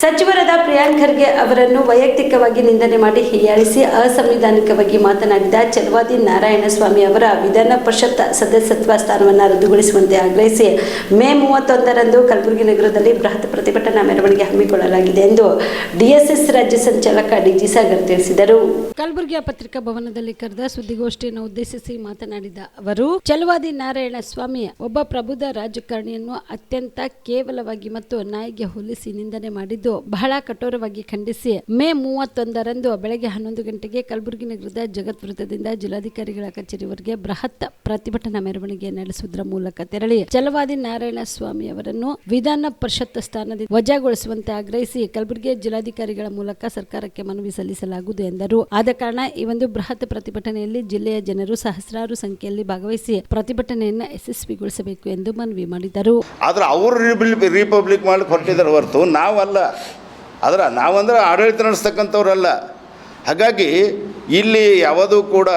ಸಚಿವರಾದ ಪ್ರಿಯಾಂಕ್ ಖರ್ಗೆ ಅವರನ್ನು ವೈಯಕ್ತಿಕವಾಗಿ ನಿಂದನೆ ಮಾಡಿ ಹೀಯಾಳಿಸಿ ಅಸಂವಿಧಾನಿಕವಾಗಿ ಮಾತನಾಡಿದ ಚಲವಾದಿ ನಾರಾಯಣಸ್ವಾಮಿ ಅವರ ವಿಧಾನ ಪರಿಷತ್ ಸದಸ್ಯತ್ವ ಸ್ಥಾನವನ್ನು ರದ್ದುಗೊಳಿಸುವಂತೆ ಆಗ್ರಹಿಸಿ ಮೇ ಮೂವತ್ತೊಂದರಂದು ಕಲಬುರಗಿ ನಗರದಲ್ಲಿ ಬೃಹತ್ ಪ್ರತಿಭಟನಾ ಮೆರವಣಿಗೆ ಹಮ್ಮಿಕೊಳ್ಳಲಾಗಿದೆ ಎಂದು ಡಿಎಸ್ಎಸ್ ರಾಜ್ಯ ಸಂಚಾಲಕ ಡಿಜಿ ಸಾಗರ್ ತಿಳಿಸಿದರು. ಕಲಬುರಗಿಯ ಪತ್ರಿಕಾ ಭವನದಲ್ಲಿ ಕರೆದ ಸುದ್ದಿಗೋಷ್ಠಿಯನ್ನು ಉದ್ದೇಶಿಸಿ ಮಾತನಾಡಿದ ಅವರು ಚಲವಾದಿ ನಾರಾಯಣಸ್ವಾಮಿ ಒಬ್ಬ ಪ್ರಬುದ್ಧ ರಾಜಕಾರಣಿಯನ್ನು ಅತ್ಯಂತ ಕೇವಲವಾಗಿ ಮತ್ತು ನಾಯಿಗೆ ಹೋಲಿಸಿ ನಿಂದನೆ ಮಾಡಿದ್ದು ಬಹಳ ಕಠೋರವಾಗಿ ಖಂಡಿಸಿ ಮೇ ಮೂವತ್ತೊಂದರಂದು ಬೆಳಗ್ಗೆ ಹನ್ನೊಂದು ಗಂಟೆಗೆ ಕಲಬುರಗಿ ನಗರದ ಜಗತ್ ವೃತ್ತದಿಂದ ಜಿಲ್ಲಾಧಿಕಾರಿಗಳ ಕಚೇರಿವರೆಗೆ ಬೃಹತ್ ಪ್ರತಿಭಟನಾ ಮೆರವಣಿಗೆ ನಡೆಸುವುದರ ಮೂಲಕ ತೆರಳಿ ಚಲವಾದಿ ನಾರಾಯಣ ಸ್ವಾಮಿ ಅವರನ್ನು ವಿಧಾನ ಪರಿಷತ್ ಸ್ಥಾನದಿಂದ ವಜಾಗೊಳಿಸುವಂತೆ ಆಗ್ರಹಿಸಿ ಕಲಬುರಗಿ ಜಿಲ್ಲಾಧಿಕಾರಿಗಳ ಮೂಲಕ ಸರ್ಕಾರಕ್ಕೆ ಮನವಿ ಸಲ್ಲಿಸಲಾಗುವುದು ಎಂದರು. ಆದ ಕಾರಣ ಈ ಒಂದು ಬೃಹತ್ ಪ್ರತಿಭಟನೆಯಲ್ಲಿ ಜಿಲ್ಲೆಯ ಜನರು ಸಹಸ್ರಾರು ಸಂಖ್ಯೆಯಲ್ಲಿ ಭಾಗವಹಿಸಿ ಪ್ರತಿಭಟನೆಯನ್ನು ಯಶಸ್ವಿಗೊಳಿಸಬೇಕು ಎಂದು ಮನವಿ ಮಾಡಿದರು. ಆದ್ರೆ ಅವರು ರಿಪಬ್ಲಿಕ್ ಮಾಡಿ ಹೊರಟಿದ್ದಾರೆ ಹೊರತು ನಾವಲ್ಲ. ಆದ್ರೆ ನಾವಂದ್ರೆ ಆಡಳಿತ ನಡೆಸ್ತಕ್ಕಂಥವ್ರಲ್ಲ. ಹಾಗಾಗಿ ಇಲ್ಲಿ ಯಾವುದೂ ಕೂಡ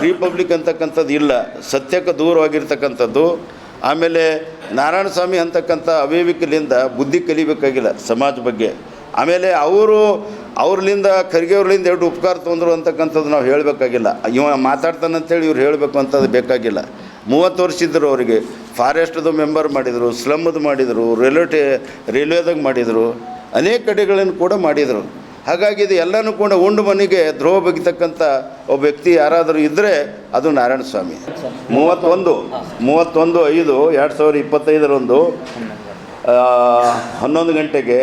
ರಿಪಬ್ಲಿಕ್ ಅಂತಕ್ಕಂಥದ್ದು ಇಲ್ಲ. ಸತ್ಯಕ್ಕೆ ದೂರವಾಗಿರ್ತಕ್ಕಂಥದ್ದು. ಆಮೇಲೆ ನಾರಾಯಣ ಸ್ವಾಮಿ ಅಂತಕ್ಕಂಥ ಅವಿವೇಕದಿಂದ ಬುದ್ಧಿ ಕಲಿಬೇಕಾಗಿಲ್ಲ ಸಮಾಜ ಬಗ್ಗೆ. ಆಮೇಲೆ ಅವರು ಅವ್ರಲಿಂದ, ಖರ್ಗೆಯವ್ರಲಿಂದ ಎರಡು ಉಪಕಾರ ತೊಂದರು ಅಂತಕ್ಕಂಥದ್ದು ನಾವು ಹೇಳಬೇಕಾಗಿಲ್ಲ. ಇವ ಮಾತಾಡ್ತಾನಂತೇಳಿ ಇವ್ರು ಹೇಳಬೇಕು ಅಂತದ್ದು ಬೇಕಾಗಿಲ್ಲ. ಮೂವತ್ತು ವರ್ಷ ಇದ್ದರು ಅವರಿಗೆ. ಫಾರೆಸ್ಟ್ದು ಮೆಂಬರ್ ಮಾಡಿದರು ಸ್ಲಮ್ದು ಮಾಡಿದರು ರೈಲ್ವೆ ಟೇ ರೈಲ್ವೆದಾಗ ಮಾಡಿದರು. ಅನೇಕ ಕಡೆಗಳನ್ನು ಕೂಡ ಮಾಡಿದರು. ಹಾಗಾಗಿ ಇದು ಎಲ್ಲನೂ ಕೂಡ ಉಂಡು ಮನೆಗೆ ದ್ರೋಹ ಬಗ್ಗಿತಕ್ಕಂಥ ಒಬ್ಬ ವ್ಯಕ್ತಿ ಯಾರಾದರೂ ಇದ್ದರೆ ಅದು ನಾರಾಯಣ ಸ್ವಾಮಿ. ಮೂವತ್ತೊಂದು ಮೂವತ್ತೊಂದು ಐದು, ಎರಡು ಸಾವಿರದ ಇಪ್ಪತ್ತೈದರೊಂದು ಹನ್ನೊಂದು ಗಂಟೆಗೆ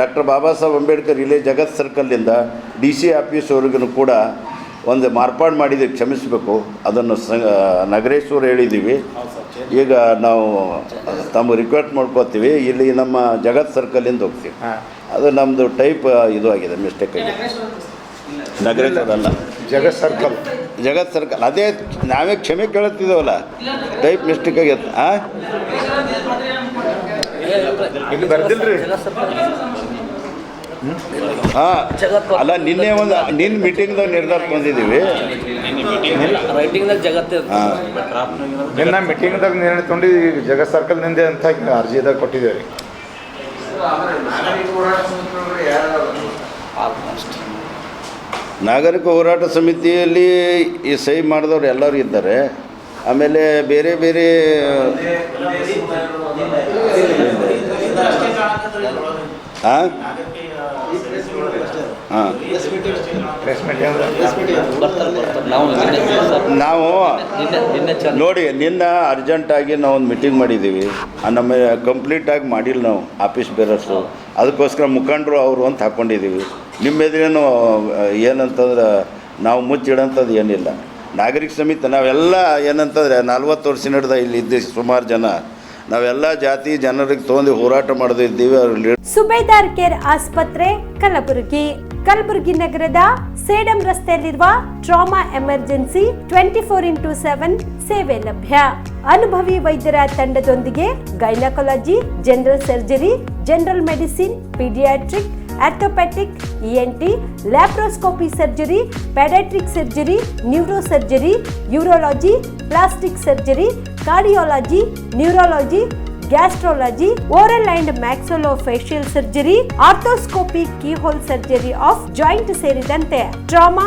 ಡಾಕ್ಟರ್ ಬಾಬಾ ಸಾಹೇಬ್ ಅಂಬೇಡ್ಕರ್ ಇಲ್ಲೇ ಜಗತ್ ಸರ್ಕಲ್ನಿಂದ ಡಿ ಸಿ ಆಫೀಸ್ವರೆಗೂ ಕೂಡ ಒಂದು ಮಾರ್ಪಾಡು ಮಾಡಿದ್ದೀವಿ ಕ್ಷಮಿಸಬೇಕು. ಅದನ್ನು ಸ ನಗರೇಶ್ವರ ಹೇಳಿದ್ದೀವಿ. ಈಗ ನಾವು ತಮ್ಮ ರಿಕ್ವೆಸ್ಟ್ ಮಾಡ್ಕೋತೀವಿ ಇಲ್ಲಿ ನಮ್ಮ ಜಗತ್ ಸರ್ಕಲಿಂದ ಹೋಗ್ತೀವಿ. ಅದು ನಮ್ಮದು ಟೈಪ್ ಇದು ಆಗಿದೆ ಮಿಸ್ಟೇಕ್ ಆಗಿದೆ. ನಗರದಲ್ಲ ಜಗತ್ ಸರ್ಕಲ್ ಜಗತ್ ಸರ್ಕಲ್ ಅದೇ ನಾವೇ ಕ್ಷಮೆ ಕೇಳುತ್ತಿದ್ದೇವಲ್ಲ? ಟೈಪ್ ಮಿಸ್ಟೇಕ್ ಆಗೈತೆ ಹಾಂ ಇಲ್ಲಿ ಬರ್ದಿಲ್ರಿ. ಹಾಂ. ಅಲ್ಲ ನಿನ್ನೆ ಒಂದು ನಿನ್ನ ಮೀಟಿಂಗ್ದಾಗ ನಿರ್ಧಾರ ಬಂದಿದ್ದೀವಿ. ಜಗತ್ತೇ ಹಾಂ. ನಿನ್ನ ಮೀಟಿಂಗ್ದಾಗ ನಿರ್ಣಯ ತೊಗೊಂಡು ಜಗ ಜಗತ್ ಸರ್ಕಲ್ ನಿಂದೆ ಅಂತ ಅರ್ಜಿದಾಗ ಕೊಟ್ಟಿದ್ದೇವೆ. ರೀ ನಾಗರಿಕ ಹೋರಾಟ ಸಮಿತಿಯಲ್ಲಿ ಈ ಸಹಿ ಮಾಡಿದವರು ಎಲ್ಲರೂ ಇದ್ದಾರೆ. ಆಮೇಲೆ ಬೇರೆ ಬೇರೆ ಹಾಂ ಹಾಂ ನಾವು ನೋಡಿ, ನಿನ್ನ ಅರ್ಜೆಂಟಾಗಿ ನಾವು ಒಂದು ಮೀಟಿಂಗ್ ಮಾಡಿದ್ದೀವಿ ನಮ್ಮ ಕಂಪ್ಲೀಟಾಗಿ ಮಾಡಿಲ್ಲ ನಾವು ಆಫೀಸ್ ಬೇರರ್ಸು ಅದಕ್ಕೋಸ್ಕರ ಮುಖಂಡರು ಅವರು ಅಂತ ಹಾಕ್ಕೊಂಡಿದ್ದೀವಿ ನಿಮ್ಮ ಎದುರೇನು, ಏನಂತಂದ್ರೆ ನಾವು ಮುಚ್ಚಿಡೋಂಥದ್ದು ಏನಿಲ್ಲ. ನಾಗರಿಕ ಸಮಿತಿ, ನಾವೆಲ್ಲ ಏನಂತಂದರೆ ನಲ್ವತ್ತು ವರ್ಷ ನಡೆದ ಇಲ್ಲಿ ಇದ್ದ ಸುಮಾರು ಜನ ನಾವೆಲ್ಲ ಜಾತಿ ಜನರಿಗೆ ತೊಗೊಂಡು ಹೋರಾಟ ಮಾಡದಿದ್ದೀವಿ ಸುಬೇದಾರ್ ಕೇರ್ ಆಸ್ಪತ್ರೆ, ಕಲಬುರಗಿ. ಕಲಬುರಗಿ ನಗರದ ಸೇಡಂ ರಸ್ತೆಯಲ್ಲಿರುವ trauma emergency twenty four into seven ಸೇವೆ ಲಭ್ಯ. ಅನುಭವಿ ವೈದ್ಯರ ತಂಡದೊಂದಿಗೆ gynaecology, general surgery, general medicine, paediatric orthopaedic ENT laparoscopy surgery paediatric surgery neuro surgery urology, plastic surgery cardiology neurology gastrology oral and maxillofacial surgery arthroscopy keyhole surgery of joint ಸೇರಿದಂತೆ trauma